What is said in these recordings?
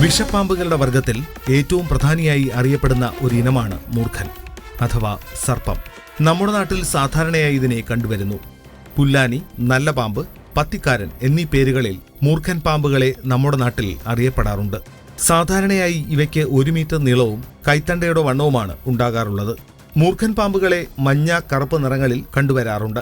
വിഷപ്പാമ്പുകളുടെ വർഗത്തിൽ ഏറ്റവും പ്രധാനിയായി അറിയപ്പെടുന്ന ഒരു ഇനമാണ് മൂർഖൻ അഥവാ സർപ്പം. നമ്മുടെ നാട്ടിൽ സാധാരണയായി ഇതിനെ കണ്ടുവരുന്നു. പുല്ലാനി നല്ല പാമ്പ് പത്തിക്കാരൻ എന്നീ പേരുകളിൽ മൂർഖൻ പാമ്പുകളെ നമ്മുടെ നാട്ടിൽ അറിയപ്പെടാറുണ്ട്. സാധാരണയായി ഇവയ്ക്ക് ഒരു മീറ്റർ നീളവും കൈത്തണ്ടയുടെ വണ്ണവുമാണ് ഉണ്ടാകാറുള്ളത്. മൂർഖൻ പാമ്പുകളെ മഞ്ഞ കറുപ്പ് നിറങ്ങളിൽ കണ്ടുവരാറുണ്ട്.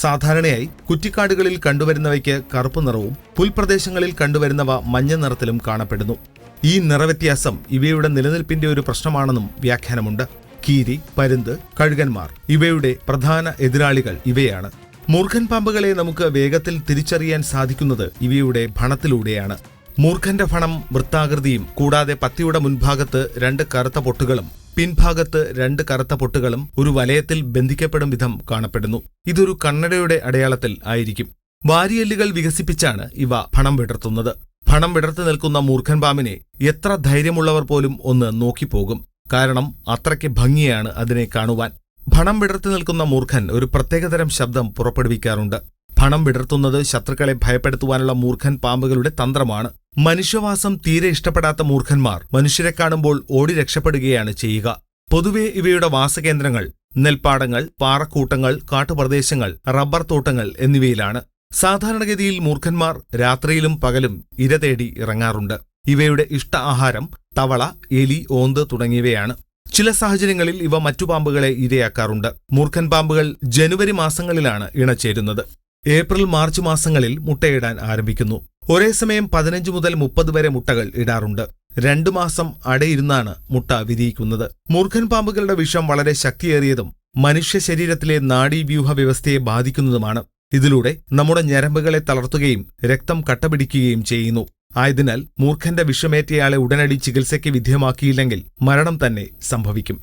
സാധാരണയായി കുറ്റിക്കാടുകളിൽ കണ്ടുവരുന്നവയ്ക്ക് കറുപ്പ് നിറവും പുൽപ്രദേശങ്ങളിൽ കണ്ടുവരുന്നവ മഞ്ഞ നിറത്തിലും കാണപ്പെടുന്നു. ഈ നിറവ്യത്യാസം ഇവയുടെ നിലനിൽപ്പിന്റെ ഒരു പ്രശ്നമാണെന്നും വ്യാഖ്യാനമുണ്ട്. കീരി പരുന്ത് കഴുകന്മാർ ഇവയുടെ പ്രധാന എതിരാളികൾ ഇവയാണ്. മൂർഖൻ പാമ്പുകളെ നമുക്ക് വേഗത്തിൽ തിരിച്ചറിയാൻ സാധിക്കുന്നത് ഇവയുടെ ഭണത്തിലൂടെയാണ്. മൂർഖന്റെ ഭണം വൃത്താകൃതിയും കൂടാതെ പത്തിയുടെ മുൻഭാഗത്ത് രണ്ട് കറുത്ത പൊട്ടുകളും പിൻഭാഗത്ത് രണ്ട് കറുത്ത പൊട്ടുകളും ഒരു വലയത്തിൽ ബന്ധിക്കപ്പെടും വിധം കാണപ്പെടുന്നു. ഇതൊരു കണ്ണടയുടെ അടയാളത്തിൽ ആയിരിക്കും. വാരിയല്ലുകൾ വികസിപ്പിച്ചാണ് ഇവ ഭണം വിടർത്തുന്നത്. ഭണം വിടർത്തി നിൽക്കുന്ന മൂർഖൻ പാമ്പിനെ എത്ര ധൈര്യമുള്ളവർ പോലും ഒന്ന് നോക്കിപ്പോകും. കാരണം അത്രയ്ക്ക് ഭംഗിയാണ് അതിനെ കാണുവാൻ. ഭണം വിടർത്തി നിൽക്കുന്ന മൂർഖൻ ഒരു പ്രത്യേകതരം ശബ്ദം പുറപ്പെടുവിക്കാറുണ്ട്. ഭണം വിടർത്തുന്നത് ശത്രുക്കളെ ഭയപ്പെടുത്തുവാനുള്ള മൂർഖൻ പാമ്പുകളുടെ തന്ത്രമാണ്. മനുഷ്യവാസം തീരെ ഇഷ്ടപ്പെടാത്ത മൂർഖന്മാർ മനുഷ്യരെ കാണുമ്പോൾ ഓടി രക്ഷപ്പെടുകയാണ് ചെയ്യുക. പൊതുവെ ഇവയുടെ വാസകേന്ദ്രങ്ങൾ നെൽപ്പാടങ്ങൾ പാറക്കൂട്ടങ്ങൾ കാട്ടുപ്രദേശങ്ങൾ റബ്ബർ തോട്ടങ്ങൾ എന്നിവയിലാണ്. സാധാരണഗതിയിൽ മൂർഖന്മാർ രാത്രിയിലും പകലും ഇര തേടി ഇറങ്ങാറുണ്ട്. ഇവയുടെ ഇഷ്ട ആഹാരം തവള എലി ഓന്ത് തുടങ്ങിയവയാണ്. ചില സാഹചര്യങ്ങളിൽ ഇവ മറ്റു പാമ്പുകളെ ഇരയാക്കാറുണ്ട്. മൂർഖൻ പാമ്പുകൾ ജനുവരി മാസങ്ങളിലാണ് ഇണചേരുന്നത്. ഏപ്രിൽ മാർച്ച് മാസങ്ങളിൽ മുട്ടയിടാൻ ആരംഭിക്കുന്നു. ഒരേ സമയം പതിനഞ്ച് മുതൽ മുപ്പത് വരെ മുട്ടകൾ ഇടാറുണ്ട്. രണ്ടു മാസം അടയിരുന്നാണ് മുട്ട വിരിയിക്കുന്നത്. മൂർഖൻ പാമ്പുകളുടെ വിഷം വളരെ ശക്തിയേറിയതും മനുഷ്യ ശരീരത്തിലെ നാഡീവ്യൂഹ വ്യവസ്ഥയെ ബാധിക്കുന്നതുമാണ്. ഇതിലൂടെ നമ്മുടെ ഞരമ്പുകളെ തളർത്തുകയും രക്തം കട്ടപിടിക്കുകയും ചെയ്യുന്നു. ആയതിനാൽ മൂർഖന്റെ വിഷമേറ്റയാളെ ഉടനടി ചികിത്സയ്ക്ക് വിധേയമാക്കിയില്ലെങ്കിൽ മരണം തന്നെ സംഭവിക്കും.